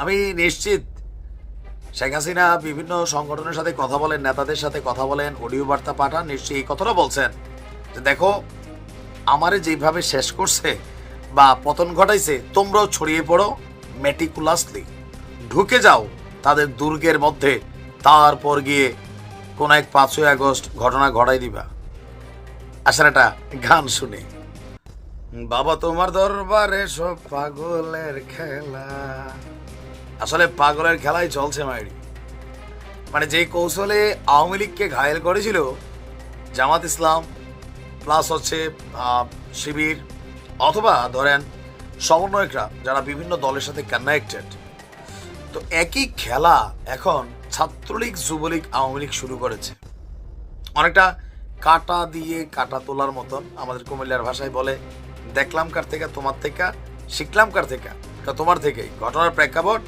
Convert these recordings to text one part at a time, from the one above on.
আমি নিশ্চিত শেখ হাসিনা বিভিন্ন সংগঠনের সাথে কথা বলেন, নেতাদের সাথে কথা বলেন, অডিও বার্তা পাঠান, নিশ্চয়ই এই কথাটা বলছেন। যে দেখো, আমারে যেভাবে শেষ করছে বা পতন ঘটাইছে, তোমরাও ছড়িয়ে পড়ো মেটিকুলাসলি ঢুকে যাও তাদের দুর্গের মধ্যে, তারপর গিয়ে কোন এক পাঁচই আগস্ট ঘটনা ঘটাই দিবা। আসলে একটা গান শুনে। বাবা তোমার দরবারে সব পাগলের খেলা। আসলে পাগলের খেলাই চলছে, মাইরি। মানে যে কৌশলে আওয়ামী লীগকে ঘায়েল করেছিল, জামাত ইসলাম, প্লাস হচ্ছে শিবির, অথবা ধরেন সমন্বয়করা যারা বিভিন্ন দলের সাথে কানেক্টেড তো একই খেলা এখন ছাত্রলীগ, যুবলীগ, আওয়ামী লীগ শুরু করেছে। অনেকটা কাটা দিয়ে কাটা তোলার মতন আমাদের কুমিল্লার ভাষায় বলে, দেখলাম কার থেকে, তোমার থেকে, শিখলাম কার থেকে, তোমার থেকেই। ঘটনার প্রেক্ষাপট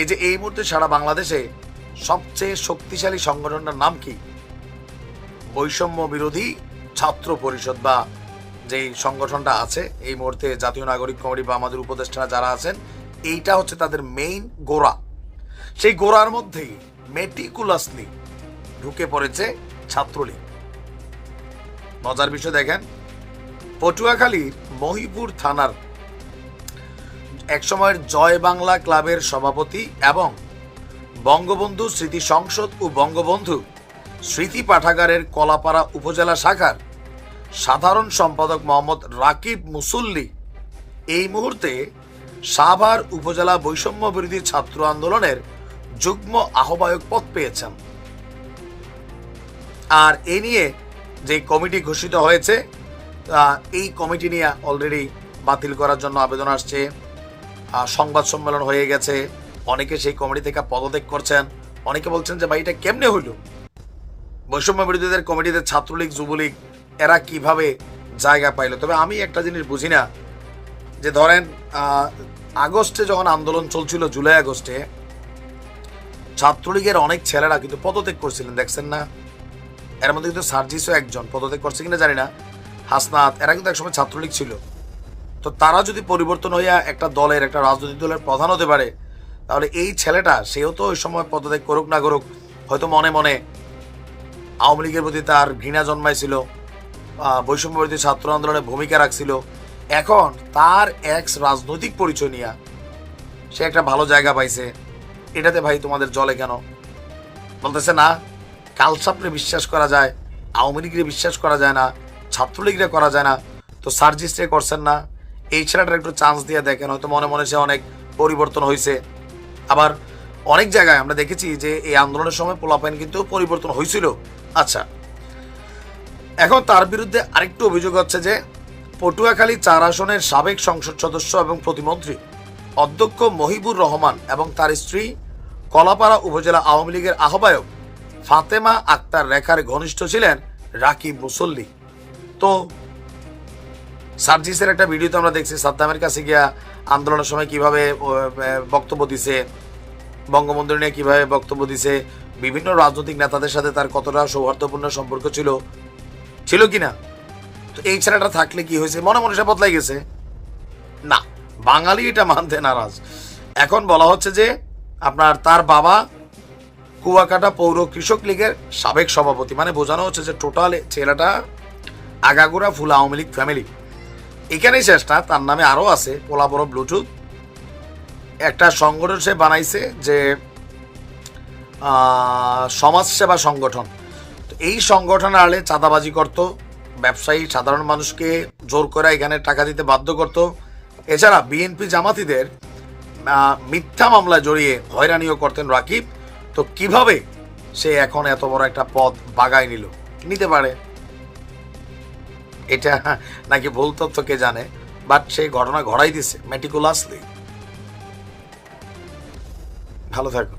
এই যে এই মুহূর্তে সারা বাংলাদেশে সবচেয়ে শক্তিশালী সংগঠনটার নাম কি? বৈষম্য বিরোধী ছাত্র পরিষদ বা যেই সংগঠনটা আছে, এই মুহূর্তে জাতীয় নাগরিক কমিটি বা আমাদের উপদেষ্টা যারা আছেন, এইটা হচ্ছে তাদের মেইন গোড়া। সেই গোড়ার মধ্যেই মেটিকুলাসলি ঢুকে পড়েছে ছাত্রলীগ। মজার বিষয় দেখেন পটুয়াখালীর মহিপুর থানার একসময়ের জয় বাংলা ক্লাবের সভাপতি এবং বঙ্গবন্ধু স্মৃতি সংসদ ও বঙ্গবন্ধু স্মৃতি পাঠাগারের কলাপাড়া উপজেলা শাখার সাধারণ সম্পাদক মোহাম্মদ রাকিব মুসল্লি এই মুহূর্তে সাভার উপজেলা বৈষম্য বিরোধী ছাত্র আন্দোলনের যুগ্ম আহ্বায়ক পদ পেয়েছেন। আর এ নিয়ে যে কমিটি ঘোষিত হয়েছে এই কমিটি নিয়ে অলরেডি বাতিল করার জন্য আবেদন আসছে। সংবাদ সম্মেলন হয়ে গেছে। অনেকে সেই কমিটি থেকে পদত্যাগ করছেন। অনেকে বলছেন যে, ভাই, এটা কেমনে হইল? বৈষম্য বিরোধীদের কমিটিতে ছাত্রলীগ, যুবলীগ, এরা কীভাবে জায়গা পাইল? তবে আমি একটা জিনিস বুঝি না, যে ধরেন আগস্টে যখন আন্দোলন চলছিল, জুলাই আগস্টে, ছাত্রলীগের অনেক ছেলেরা কিন্তু পদত্যাগ করছিলেন, দেখছেন না? এর মধ্যে কিন্তু সার্জিসও একজন পদত্যাগ করছে কিনা জানি না। হাসনাত, এরা কিন্তু একসময় ছাত্রলীগ ছিল। তো তারা যদি পরিবর্তন হইয়া একটা দলের একটা রাজনৈতিক দলের প্রধান হতে পারে তাহলে এই ছেলেটা সেও তো ওই সময় পদত্যাগ করুক না করুক হয়তো মনে মনে আওয়ামী লীগের প্রতি তার ঘৃণা জন্মাইছিল আহ, বৈষম্য ছাত্র আন্দোলনে ভূমিকা রাখছিল। এখন তার এক্স রাজনৈতিক পরিচয় নিয়ে সে একটা ভালো জায়গা পাইছে। এটাতে ভাই তোমাদের জলে কেন? বলতেছে না কালসাপরে বিশ্বাস করা যায় আওয়ামী লীগরে বিশ্বাস করা যায় না ছাত্রলীগরে করা যায় না। তো সার্জিস্টে করছেন না এই ছেলেটার একটু চান্স দিয়ে দেখেন, হয়তো মনে মনে সে অনেক পরিবর্তন হয়েছে আবার অনেক জায়গায় আমরা দেখেছি যে এই আন্দোলনের সময় পোলাপাইন কিন্তু পরিবর্তন হয়েছিল আচ্ছা এখন তার বিরুদ্ধে আরেকটু অভিযোগ হচ্ছে যে পটুয়াখালী চার আসনের সাবেক সংসদ সদস্য এবং প্রতিমন্ত্রী অধ্যক্ষ মহিবুর রহমান এবং তার স্ত্রী কলাপাড়া উপজেলা আওয়ামী লীগের আহ্বায়ক ফাতেমা আক্তার রেখার ঘনিষ্ঠ ছিলেন রাকিব মুসল্লি। তো সার্জিসের একটা ভিডিওতে আমরা দেখছি সাদ্দামের কাছে গিয়া আন্দোলনের সময় কীভাবে বক্তব্য দিছে বঙ্গবন্ধু নিয়ে কীভাবে বক্তব্য দিছে, বিভিন্ন রাজনৈতিক নেতাদের সাথে তার কতটা সৌহার্দ্যপূর্ণ সম্পর্ক ছিল ছিল কি না? তো এই ছেলেটা থাকলে কি হয়েছে? মনে মনে সে বদলাই গেছে। না, বাঙালি এটা মানতে নারাজ। এখন বলা হচ্ছে যে, আপনার তার বাবা কুয়াকাটা পৌর কৃষক লীগের সাবেক সভাপতি। মানে বোঝানো হচ্ছে যে টোটাল ছেলেটা আগাগোড়া ফুল আওয়ামী লীগ ফ্যামিলি এখানেই শেষটা, তার নামে আরও আছে, পোলা বড় ব্লুটুথ একটা সংগঠন সে বানাইছে যে সমাজসেবা সংগঠন। তো এই সংগঠন আড়ে চাঁদাবাজি করত, ব্যবসায়ী, সাধারণ মানুষকে জোর করে এখানে টাকা দিতে বাধ্য করত। এছাড়া বিএনপি জামাতিদের মিথ্যা মামলায় জড়িয়ে হয়রানিও করতেন রাকিব। তো কীভাবে সে এখন এত বড় একটা পদ বাগায় নিল? নিতে পারে। এটা নাকি ভুল তথ্য কে জানে বাট সেই ঘটনা ঘটাই দিছে মেটিকুলাসলি ভালো থাকো